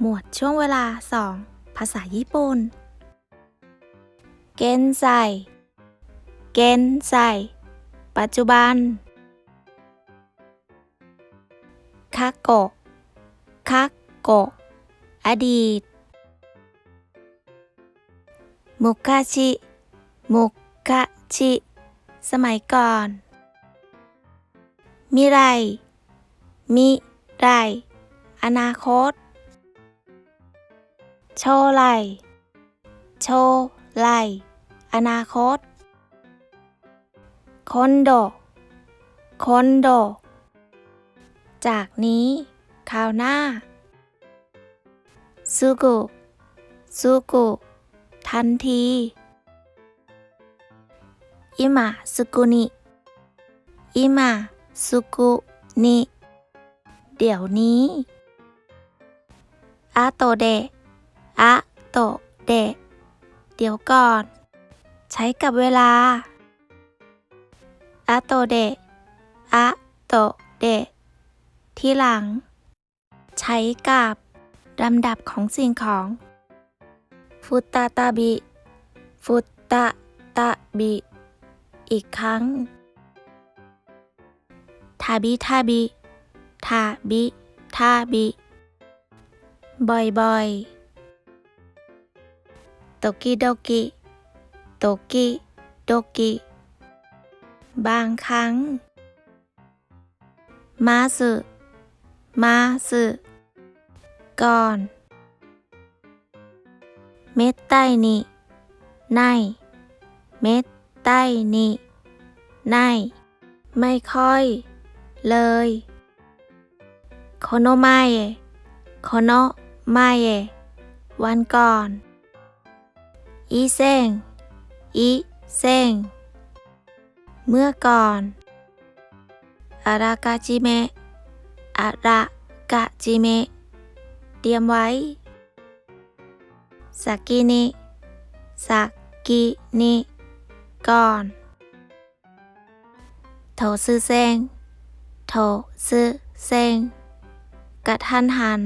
หมวดช่วงเวลา 2 ภาษาญี่ปุ่น เกนไซเกนไซปัจจุบัน คาโกะ คาโกะ อดีต มุคาชิ มุคาชิ สมัยก่อน มิไร มิไร อนาคต โชไลโชไลอนาคต คอนโด คอนโด จากนี้คราวหน้า สุกุสุกุทันที อิมะสุกุนิ อิมะสุกุนิ เดี๋ยวนี้อาโตเดะ อะโตเดะเดี๋ยวก่อน ใช้กับเวลาอาโตเดะอะโตเดะที่หลัง ใช้กับลำดับของสิ่งของ ฟุตตาตาบิ ฟุตตาตาบิ อีกครั้ง ทาบิทาบิ ทาบิ ทาบิ บ่อยๆ โตกิโดกิโตกิโดกิบางครั้ง มาสึมาสึก่อน เม็ดใต้นี่ใน เม็ดใต้นี่ใน ไม่ค่อย เลยโคโนไมเอโคโนไมเอวันก่อน อีเซงอีเซงเมื่อก่อนอารากาจิเมะอารากาจิเมะเตรียมไว้สากินิสากินิก่อนโถซือเซงโถซือเซงกระทันหัน